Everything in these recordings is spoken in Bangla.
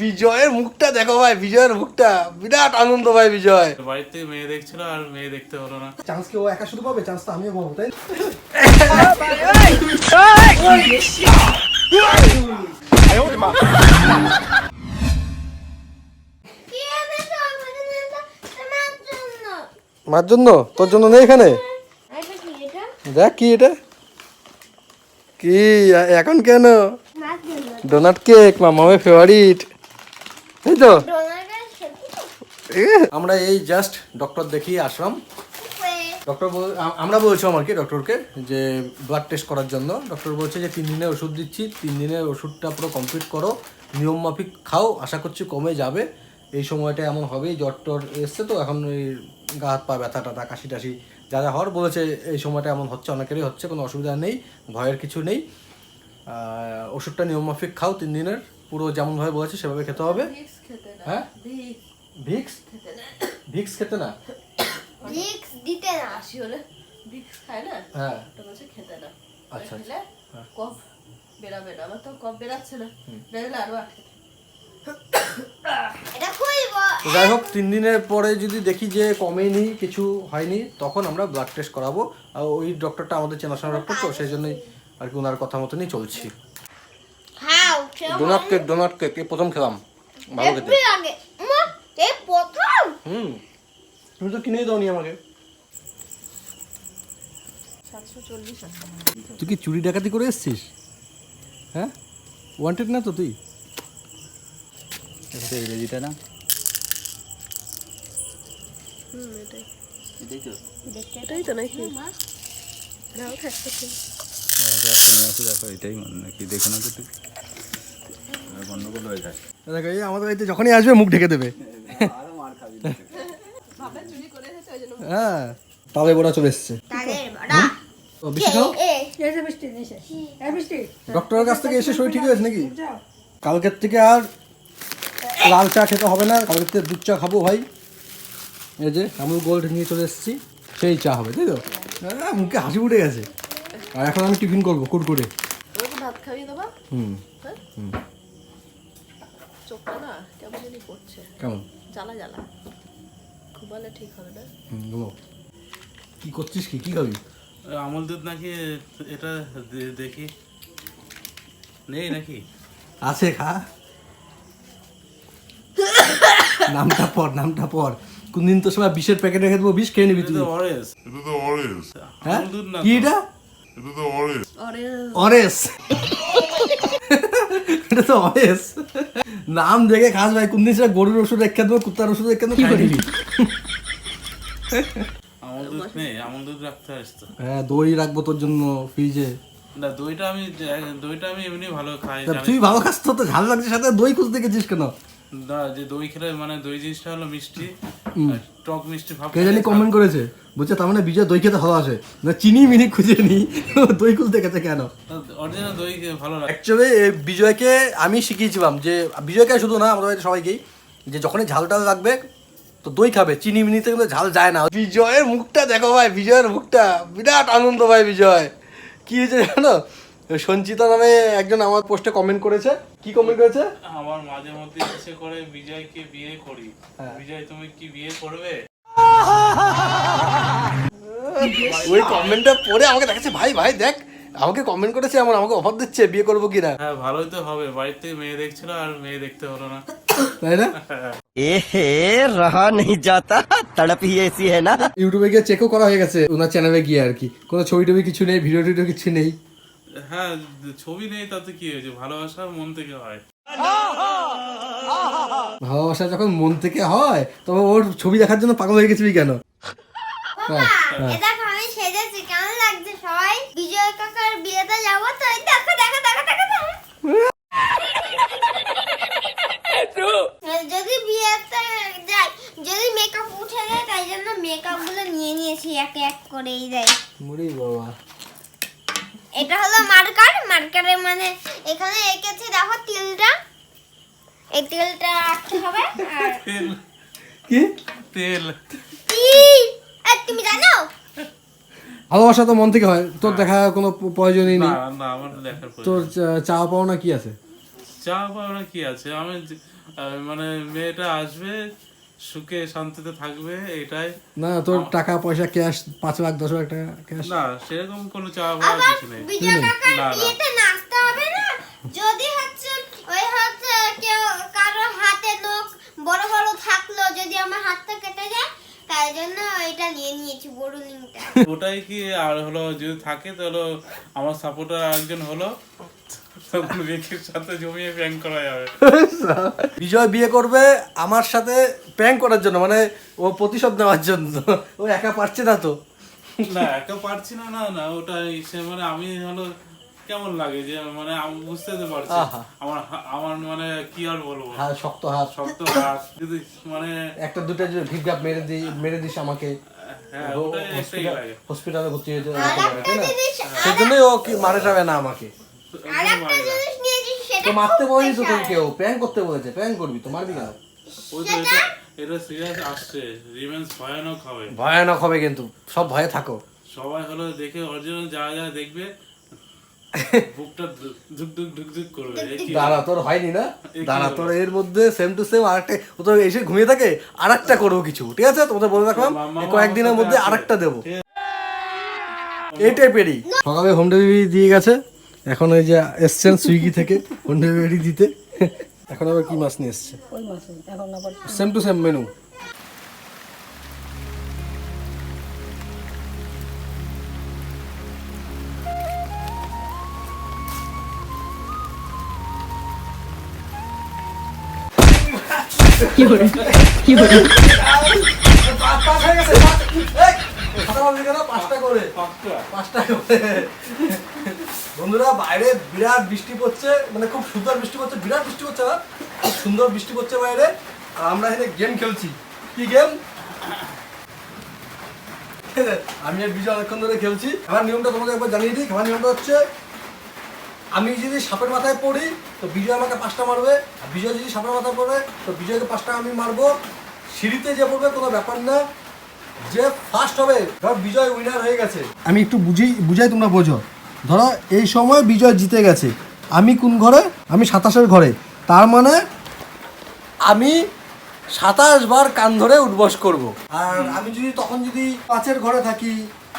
বিজয়ের মুখটা দেখো ভাই বিজয়ের মুখটা। বিরাট আনন্দ ভাই বিজয়। বাড়ির থেকে মেয়ে দেখছিল আর মেয়ে দেখতে হলো না। চান্স কি ও একা শুধু পাবে? চান্স তো আমিও পাবো তাই মার জন্য? তোর জন্য নেই এখানে? এটা কি এটা। দেখ কি এটা কি এখন কেন? ডোনাট কেক মামামের ফেভারিট এই তো? আমরা এই জাস্ট ডক্টর দেখিয়ে আসলাম। ডক্টর আমরা আর কি ডক্টরকে যে ব্লাড টেস্ট করার জন্য। ডক্টর বলছে যে তিন দিনের ওষুধ দিচ্ছি তিন দিনের ওষুধটা পুরো কমপ্লিট করো নিয়ম মাফিক খাও আশা করছি কমে যাবে। এই সময়টা এমন হবেই জ্বর টর এসছে তো এখন ওই গা হাত পা ব্যথা টাথা কাশি টাশি যা যা হওয়ার বলেছে এই সময়টা এমন হচ্ছে অনেকেরই হচ্ছে কোনো অসুবিধা নেই ভয়ের কিছু নেই। ওষুধটা নিয়ম মাফিক খাও তিন দিনের। পুরো যেমনভাবে বলেছে সেভাবে খেতে হবে। হ্যাঁ? ভিক্স। ভিক্স? খেতে না। রিক্স দিতে না। কাশি হলে ভিক্স খায় না? হ্যাঁ। ওটা বলছে খেতে না। আচ্ছা, খেলে কফ বেরাবে না। আমার তো কফ বেরাচ্ছে না। বেরোলে আরও আটকে তো যাই হোক তিন দিনের পরে যদি দেখি যে কমেনি কিছু হয়নি তখন আমরা ব্লাড টেস্ট করাবো। আর ওই ডক্টরটা আমাদের চেনাশোনা ডক্টর তো সেই জন্যই আর কি ওনার কথা মতনই চলছি। ডোনাট কেক ডোনাট কেক এই প্রথম খেলাম। ভালো খেতে। হেব্বি লাগে মা এই প্রথম? হুম। তুমি তো কিনেই দাওনি আমাকে। তুই কি চুরি ডাকাতি করে এসছিস? হ্যাঁ? ওয়ান্টেড না তো তুই? এটা ইংরেজিটা না? এটাই। এটাই তো। নাকি? দেখো এটাই মনে নাকি দেখো না তো তুই গন্ডগোল হয়ে যায়। দেখো এই আমাদের বাড়িতে যখনই আসবে মুখ ঢেকে দেবে। হ্যাঁ তালে বোরা চলে এসছে। তাদের বড়া ও বেশি খাও? এ ডক্টরের কাছ থেকে এসে শরীর ঠিক হয়েছে নাকি? কালকের থেকে আর লাল চা খেতে হবে না কালকের থেকে দুধ চা খাব ভাই। এই যে আমুল গোল্ড নিয়ে চলে এসেছি সেই চা হবে তাই তো? মুখে হাসি উঠে গেছে। আর এখন আমি টিফিন করব কুরকুরে ওকে ভাত খাইয়ে দেবা? হুম হ্যাঁ? হুম। না কেমন জানি করছে। কেমন? জ্বালা জ্বালা। ঘুমালে ঠিক হবে না। ঘুমাও। কী করছিস কি? কী খাবি? আমল দুধ নাকি এটা দেখি। নেই নাকি? আছে খা। নামটা পর নামটা পর। কোনদিন তো সময় বিষের প্যাকেট রেখে দেবো বিষ খেয়ে নিবি তুই। তো অরেঞ্জ এটা তো হ্যাঁ? কি এটা? তো অরেস এটা তো নাম দেখে খাস ভাই কোন দিন গরুর ওষুধ রেখে দেবো কুত্তার ওষুধ রেখে দেবো কি হ্যাঁ দই রাখব তোর জন্য ফ্রিজে না দইটা আমি দইটা আমি এমনি ভালো খাই তুই ভালো খাস তো তো ঝাল লাগছে সাথে দই খুঁজতে গেছিস কেন? না যে দই খেলে মানে দই জিনিসটা হলো মিষ্টি আর টক মিষ্টি ভাব কে জানি কমেন্ট করেছে। বলছে তার মানে বিজয় দই খেতে ভালোবাসে। না চিনি মিনি খুঁজে নি। দই খুঁজতে গেছে কেন? অরিজিনাল দই ভালো লাগে। অ্যাকচুয়ালি বিজয়কে আমি শিখিয়েছিলাম যে বিজয়কে শুধু না আমাদের সবাইকেই যে যখনই ঝাল টাল লাগবে তো দই খাবে। চিনি মিনিতে কিন্তু ঝাল যায় না। বিজয়ের মুখটা দেখো ভাই বিজয়ের মুখটা। বিরাট আনন্দ ভাই বিজয়। কি হয়েছে জানো? সঞ্চিতা নামে একজন আমার পোস্টে কমেন্ট করেছে। কি কমেন্ট করেছে? আমার মাঝে মধ্যে ইচ্ছে করে বিজয়কে বিয়ে করি। হ্যাঁ। বিজয় তুমি কি বিয়ে করবে? ওই কমেন্টটা পড়ে আমাকে দেখাচ্ছে ভাই ভাই দেখ আমাকে কমেন্ট করেছে এমন আমাকে অফার দিচ্ছে বিয়ে করব কিনা? হ্যাঁ ভালোই তো হবে বাড়ির মেয়ে দেখছিল আর মেয়ে দেখতে হলো না। তাই না? এহে রাহা নেই যাতা তড়প হি এসি হ্যায় না। ইউটিউবে গিয়ে চেকও করা হয়ে গেছে ওনার চ্যানেলে গিয়ে আর কি। কোনো ছবি টবি কিছু নেই ভিডিও টিডিও কিছু নেই। হ্যাঁ ছবি নেই তাতে কি হয়েছে? ভালোবাসা মন থেকে হয়। ভালোবাসা যখন মন থেকে হয় তবে ওর ছবি দেখার জন্য পাগল হয়ে গেছিলি কেন। এ দেখো আমি সেজেছি। কেমন লাগছে সবাই? বিজয় কাকার বিয়েতে যাব তো? এই দেখো দেখো দেখো দেখো দেখো। যদি বিয়েতে যাই যদি মেকআপ উঠে যায় তাই জন্য মেকআপগুলো নিয়ে নিয়েছি এক এক করেই যাই মুড়ি বাবা এটা হলো মার্কার মার্কারের মানে এখানে এঁকেছি দেখো তিলটা। এই তিলটা আঁকতে হবে। আর তেল। কি? তেল। তিল আর তুমি জানো? ভালোবাসা তো মন থেকে হয়। তোর দেখা কোনো প্রয়োজনই নেই। না আমার দেখার তোর চা- চাওয়া পাওনা কি আছে? চা পাওনা কি আছে? আমি মানে মেয়েটা আসবে সুখে শান্তিতে থাকবে এটাই। না তোর টাকা পয়সা ক্যাশ পাঁচ লাখ দশ লাখ টাকা ক্যাশ না সেরকম কোনো চাওয়া পাওয়া কিছু নেই। বিজয় কাকার না, না। বিয়েতে নাচতে হবে না যদি হচ্ছে ওই হচ্ছে কেউ কারও হাতে লোক বড় বড় থাকল যদি আমার হাতটা কেটে যায় তাই জন্য এটা নিয়ে নিয়েছি ওটাই কি আর হলো যদি থাকে তাহলে আমার সাপোর্টার একজন হলো তখন রেখের সাথে জমিয়ে করা যাবে। বিজয় বিয়ে করবে আমার সাথে প্র্যাঙ্ক করার জন্য মানে ও প্রতিশোধ নেওয়ার জন্য। ও একা পারছে না তো। না একা পারছি না না না ওটা সে মানে আমি হলো কেমন লাগে যে মানে আমি বুঝতে তো পারছি আমার আমার মানে কি আর বলব? হ্যাঁ শক্ত হাত। শক্ত হাত। যদি মানে একটা দুটো যদি মেরে দি মেরে দিস আমাকে। হ্যাঁ হসপিটালে ভর্তি হয়ে যেতে পারে, তাই না? জিনিস সেই জন্যই ও কি মারে যাবে না আমাকে। আর একটা জিনিস নিয়েছি সেটা তো মারতে খুব বলেনি তো তোকে কেউ প্র্যাঙ্ক করতে বলেছে প্র্যাঙ্ক করবি তো মারবি কেন? ওই তো এটা এটা সিরিয়াস আসছে। রিভেন্স ভয়ানক হবে। ভয়ানক হবে কিন্তু সব ভয়ে থাকো। সবাই হলো দেখে অরিজিনাল যারা যারা দেখবে বুকটা করবে দাঁড়া তোর হয়নি না? দাঁড়া তোর এর মধ্যে সেম টু সেম আরেকটা ও তো এসে ঘুমিয়ে থাকে আরেকটা করব কিছু ঠিক আছে? তোমাদের বলে রাখলাম কয়েকদিনের মধ্যে। আরেকটা দেবো। ঠিক এই টাইপেরই সকালে হোম ডেলিভারি দিয়ে গেছে এখন ওই যে এসছেন সুইগি থেকে হোম ডেলিভারি দিতে। এখন আবার কি মাছ নিয়ে এসছে? সেম টু সেম মেনু পাঁচটা করে পাঁচটা করে বন্ধুরা, বাইরে বিরাট বৃষ্টি পড়ছে মানে খুব সুন্দর বৃষ্টি পড়ছে, বিরাট বৃষ্টি পড়ছে না, খুব সুন্দর বৃষ্টি পড়ছে বাইরে। আর আমরা এখানে গেম খেলছি। কি গেম আমি আর বিজয় অনেকক্ষণ ধরে খেলছি। আমার নিয়মটা তোমাকে একবার জানিয়ে দিই। আমার নিয়মটা হচ্ছে আমি যদি সাপের মাথায় পড়ি, তো বিজয় আমাকে পাঁচটা মারবে। আর বিজয় যদি সাপের মাথায় পড়ে, তো বিজয়কে পাঁচটা আমি মারবো। সিঁড়িতে যে পড়বে, কোনো ব্যাপার না। যে ফার্স্ট হবে, ধর বিজয় উইনার হয়ে গেছে। আমি একটু বুঝি বুঝাই তোমরা বোঝো। ধরো, এই সময় বিজয় জিতে গেছে। আমি কোন ঘরে? আমি সাতাশের ঘরে। তার মানে আমি সাতাশ বার কান ধরে উঠবস করব। আর আমি যদি তখন যদি পাঁচের ঘরে থাকি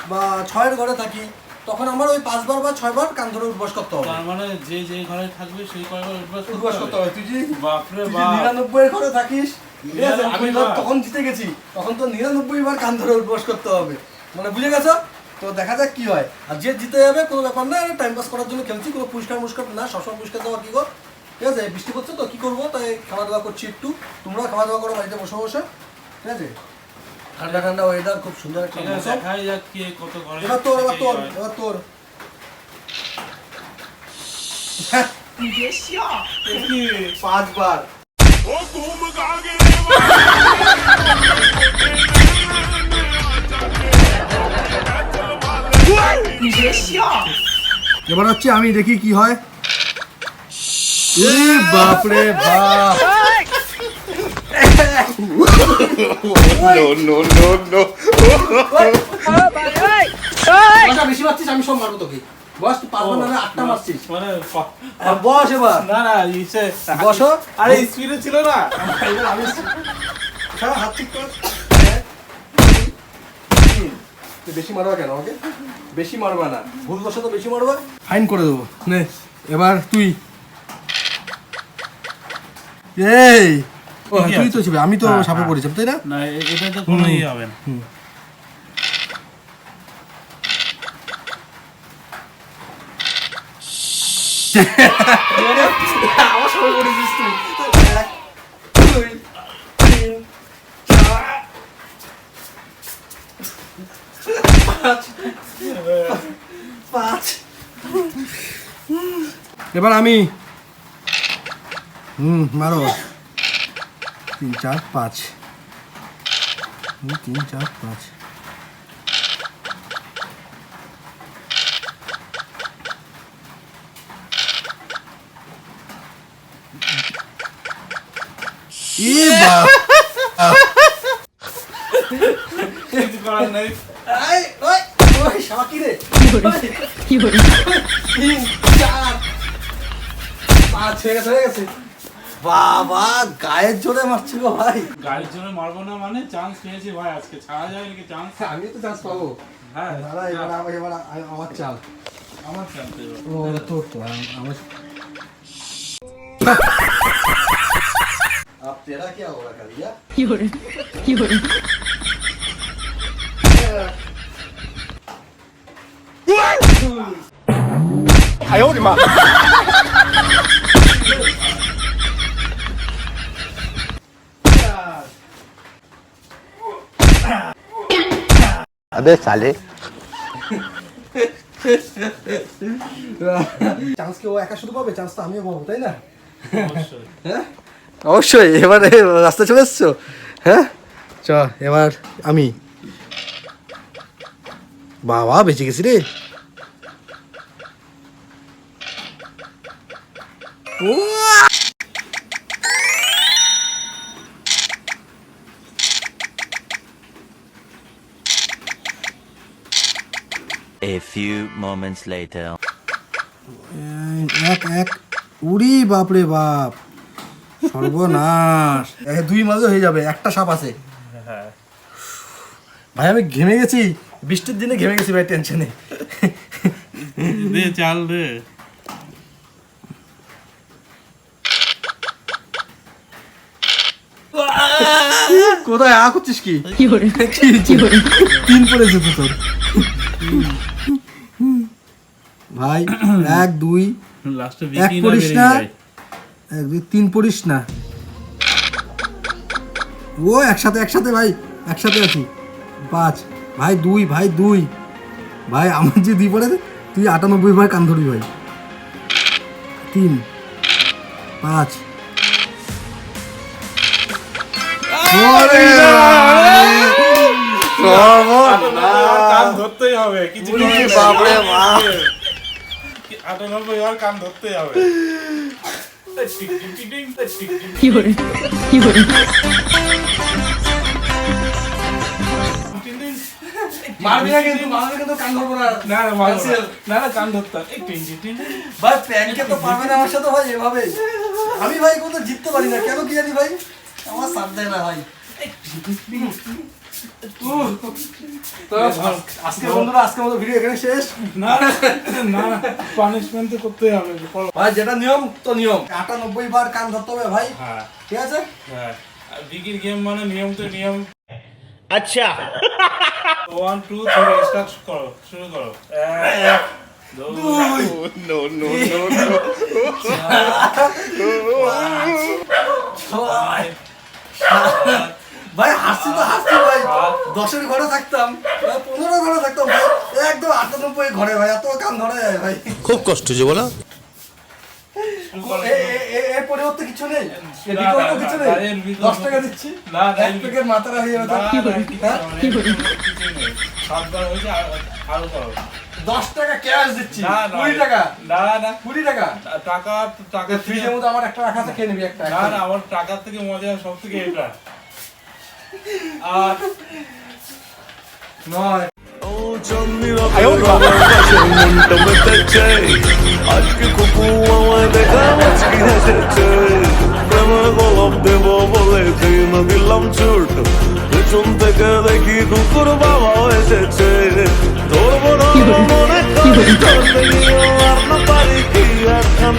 বা ছয়ের ঘরে থাকি তখন আমার ওই পাঁচবার বা ছয়বার কান ধরে উঠবস করতে হবে। তার মানে যে যে ঘরে থাকবে সেই কয়বার উঠবাস করতে হবে? তুই যদি বাপরে বাপ। নিরানব্বই এর ঘরে থাকিস আমি তখন জিতে গেছি তখন তো নিরানব্বই বার কান ধরে উঠবস করতে হবে। মানে বুঝে গেছো? তো দেখা যাক কি হয়। আর যে জিতে যাবে কোনো ব্যাপার না টাইম পাস করার জন্য খেলছি কোনো পুরস্কার মুস্কার না সবসময় পুরস্কার দেওয়া কি কর ঠিক আছে? বৃষ্টি পড়ছে তো কি করব? তাই খাওয়া দাওয়া করছি একটু। তোমরা খাওয়া দাওয়া করো বাড়িতে বসে বসে। ঠিক আছে? ঠান্ডা ঠান্ডা ওয়েদার খুব সুন্দর একটা মৌসুম দেখাই যাক কে কত এবার তোর এবার তোর এবার তোর। পাঁচবার। এবার হচ্ছে আমি দেখি কি হয়। এ বাপ রে বাপ। No, no, no, no. কটা বেশি মারছিস আমি সব মারবো তোকে। বস তুই পাঁচবার না আটটা মারছিস। মানে পা- আর বস এবার। না না ইসে বসো। আরে স্পিডে ছিল না। এবার আমি সব হাত ঠিক কর। এক, দুই, তিন। তুই বেশি মারবা কেন আমাকে? বেশি মারবা না। ভুল বসে তো বেশি মারবা। ফাইন করে দেবো। নে এবার তুই। এই ও কি তুই তো ছিলি আমি তো হ্যাঁ, সাপে হ্যাঁ। পড়েছিলাম তাই না? না এটা তো কোনো ইয়ে হবে না। আমার সাপে পড়েছিস তুই। এবার আমি। হুম মারো। তিন চার পাঁচ। তিন চার পাঁচ? পাঁচ, হয়ে গেছে, হয়ে গেছে। বাবা গায়ের জোরে মারছি গো ভাই গাড়ির জন্য মারবো না মানে চান্স পেয়েছি ভাই আজকে ছাড়া যায় নাকি চান্স আমি তো চান্স পাবো হ্যাঁ দাদা এবার আমার এবার আমার চাল আমার চান্স ও তোর তো আমার अब तेरा क्या होगा करिया अबे साले চান্স কি ও একা শুধু পাবে চান্স তো আমিও পাবো তাই না অবশ্যই হ্যাঁ অবশ্যই এবারে রাস্তা চলে এসছো হ্যাঁ চ এবার আমি বাবা বেঁচে গেছি রে ও A few moments later. এক এক। উড়ি বাপরে বাপ। সর্বনাশ। দুই মাঝে হয়ে যাবে। একটা সাপ আছে। ভাই আমি ঘেমে গেছি। বৃষ্টির দিনে ঘেমে গেছি ভাই টেনশনে দে চাল দে। কোথায় আ করছিস কি? কি তিন পড়েছে তো তোর। ভাই এক দুই এক পড়িস না? এক দুই তিন পড়িস না। ও একসাথে একসাথে ভাই একসাথে আছি। পাঁচ ভাই দুই ভাই দুই। ভাই আমার যে দুই পড়ে তুই আটানব্বই বার কান ধরবি ভাই। তিন পাঁচ। ধরতেই হবে কিছু। বাপরে বাপ। কান ধরতে হবে। কান ধরবো না। না না কান তো সাথে এভাবে। আমি ভাই কোনো জিততে পারি না। কেন কি জানি ভাই? আমার সাথ না ভাই। আজকে বন্ধুরা আজকের মতো ভিডিও এখানে শেষ। না পানিশমেন্ট তো করতেই হবে ভাই যেটা নিয়ম তো নিয়ম। আটানব্বই বার কান ধরতে হবে ভাই। হ্যাঁ। ঠিক আছে? হ্যাঁ। বিগির গেম মানে নিয়ম তো নিয়ম। আচ্ছা। ওয়ান টু থ্রি স্টার্ট করো শুরু করো। এক দুই। ছয়, ভাই হাসছি তো হাসছি ভাই। দশের ঘরে থাকতাম পনেরো ঘরে থাকতাম ভাই। একদম আটানব্বই ঘরে ভাই এত কান ধরা যায় ভাই। খুব কষ্ট যে বলো। শুরু করো, এ- এ- এ- এর পরিবর্তে কিছু নেই? এর বিকল্প কিছু নেই? দশ টাকা দিচ্ছি? না, না, এক প্যাকেট মাথাটা হয়ে যাবে না, তো। না, কিছু? নেই, কিছু নেই। সাতবার হয়েছে আরও করো দশ টাকা ক্যাশ দিচ্ছি। কুড়ি টাকা। না না। কুড়ি টাকা। টাকা টাকা ফ্রিজের মধ্যে আমার একটা রাখা খেয়ে নিবি একটা না না আমার টাকার থেকে মজা সব থেকে এটা নয় আজকে কুকু আমায় দেখা মুচকি হেসেছে প্রেমের গোলাপ দেব বলে দিন দিলাম ছুট পেছন থেকে দেখি কুকুর বাবা এসেছে তোর করি তোর দেখিও আর না পারি কি একখান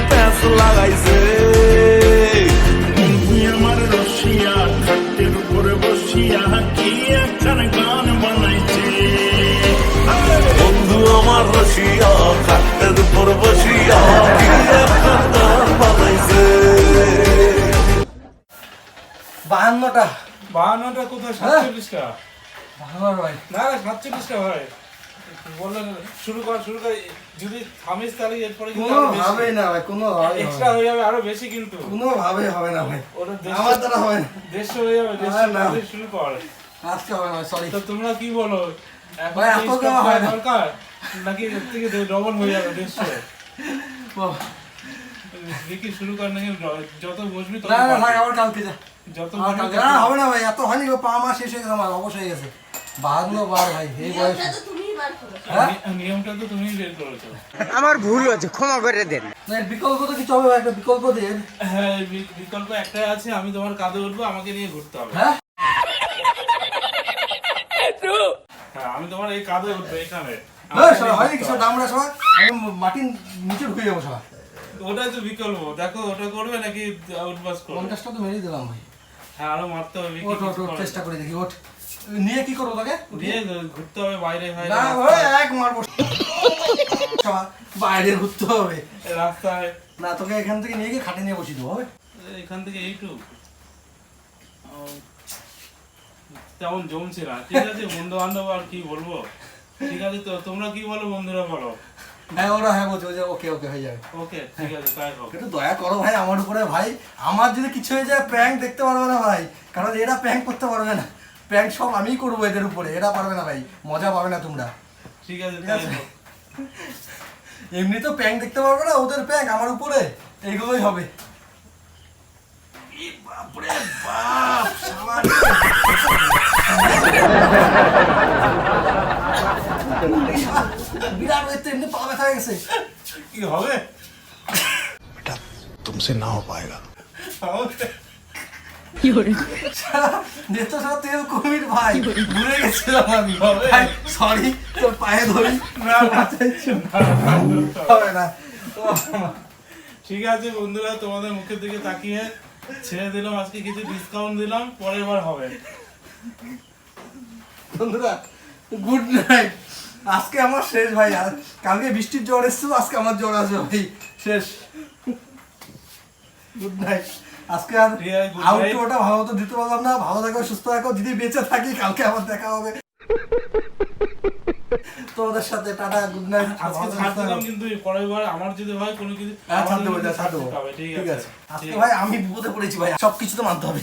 বাহান্নটা কোথায়? সাতচল্লিশটা? বাহান্ন ভাই। না না সাতচল্লিশটা ভাই। বললেন শুরু কর শুরু কর। যদি থামিস তাহলে এরপরে কোনো বেশি। ভাবে না ভাই কোনো ভাবে এক্সট্রা হয়ে যাবে আরও বেশি কিন্তু। কোনো ভাবে হবে না ভাই। আমার দ্বারা হবে না। দেড়শো হয়ে যাবে দেড়শো। শুরু কর। আজকে হবে না সরি তো তোমরা কি বলো? ভাই, এত হয় দরকার? নাকি এর থেকে ডবল হয়ে যাবে দেড়শো? দেখি শুরু কর নাকি যত বসবি তত না না ভাই আবার কালকে যা। যত না হবে না ভাই এত হয়নি গো, পা মা শেষ হয়ে গেছে আমার অবশ্যই হয়ে গেছে। বাহান্ন বার ভাই এই বয়স। নিয়মটা তো তুমিই মার করেছ। হ্যাঁ? নিয়মটা তো তুমিই বের করেছ। আমার ভুল হয়েছে ক্ষমা করে দেন। না বিকল্প তো কিছু হবে ভাই, একটা বিকল্প দিয়ে হ্যাঁ বিকল্প একটাই আছে আমি তোমার কাঁধে উঠবো আমাকে নিয়ে ঘুরতে হবে। হ্যাঁ? হ্যাঁ আমি তোমার এই কাঁধে উঠবো এখানে। হ্যাঁ, সবাই হয় নাকি সব দামরা সবাই? আমি মাটির নিচে ঢুকে যাব সবাই। ওটাই তো বিকল্প। দেখো ওটা করবে নাকি আউটবাস করবে? পঞ্চাশটা তো মেরেই দিলাম ভাই। হ্যাঁ আরও মারতে হবে ওঠ ওঠ চেষ্টা করে দেখি ওঠ। নিয়ে কি করব তোকে? দিয়ে ঘুরতে হবে বাইরে হয় না ভাই এক মারবো বাইরে ঘুরতে হবে। রাস্তায়। না তোকে এখান থেকে নিয়ে গিয়ে খাটে নিয়ে বসিয়ে দেবো হবে? এখান থেকে এইটুকু। ও, তেমন জমছে না? ঠিক আছে বন্ধু বান্ধব আর কি বলব? ঠিক আছে তো তোমরা কি বলো বন্ধুরা বলো? হ্যাঁ ওরা হ্যাঁ বলছে ওকে ওকে হয়ে যাবে। ওকে ঠিক আছে তাই হোক একটু দয়া করো ভাই আমার উপরে ভাই। আমার যদি কিছু হয়ে যায় প্র্যাঙ্ক দেখতে পারবে না ভাই। কারণ এরা প্র্যাঙ্ক করতে পারবে না। প্র্যাঙ্ক সব আমিই করব এদের উপরে। এরা পারবে না ভাই। মজা পাবে না তোমরা। ঠিক আছে তাই আছে? হোক এমনি তো প্র্যাঙ্ক দেখতে পারবে না ওদের প্র্যাঙ্ক আমার উপরে। এইগুলোই হবে। বাপরে বাপ। বিরাট কি হবে বেটা তুমসে না হো পায়েগা কি ভাই সরি পায়ে না ঠিক আছে বন্ধুরা তোমাদের মুখের দিকে তাকিয়ে ছেড়ে দিলাম আজকে কিছু ডিসকাউন্ট দিলাম পরের বার হবে বন্ধুরা গুড নাইট আজকে আমার শেষ ভাই আর কালকে বৃষ্টির জ্বর এসেছিল আজকে আমার জ্বর আসবে ভাই শেষ। গুড নাইট আজকে আর আউটডোরটা ভালো তো দিতে পারলাম না ভালো থাকো সুস্থ থাকো যদি বেঁচে থাকি কালকে আবার দেখা হবে। তোমাদের সাথে টাটা গুড নাইট আজকে ছাড়লাম কিন্তু পরেরবার আমার যদি হয় কোনো কিছু ছাড় দেবো ছাড় দেবো ঠিক আছে। আজকে ভাই আমি বিপদে পড়েছি ভাই সবকিছু তো মানতে হবে।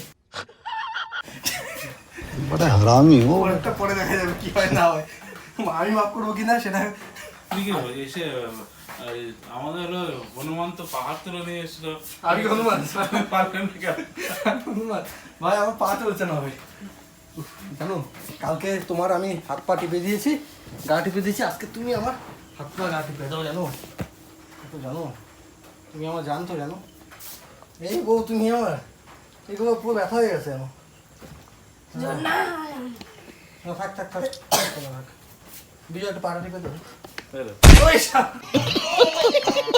বড় হারামি ও। একটা পরে দেখা যাবে কি হয় না হয়। আমি মাফ করব কিনা সেটা ঠিক আছে এসে আমাদের হলো হনুমান তো পাহাড় তুলে নিয়ে এসেছিল। আমি হনুমান? পারবেন? হনুমান। ভাই আমার পা চলছে না ভাই। জানো কালকে তোমার আমি হাত পা টিপে দিয়েছি গা টিপে দিয়েছি আজকে তুমি আমার হাত পা গা টিপে দাও জানো? তো জানো? তুমি আমার জানতো জানো? এই বউ তুমি আমার। এগুলো পুরো ব্যথা হয়ে গেছে আমার না, থাক থাক থাক থাক, থাক। বিজয় একটা পাড়া টিপে দেবো তাই তো? ওই সা-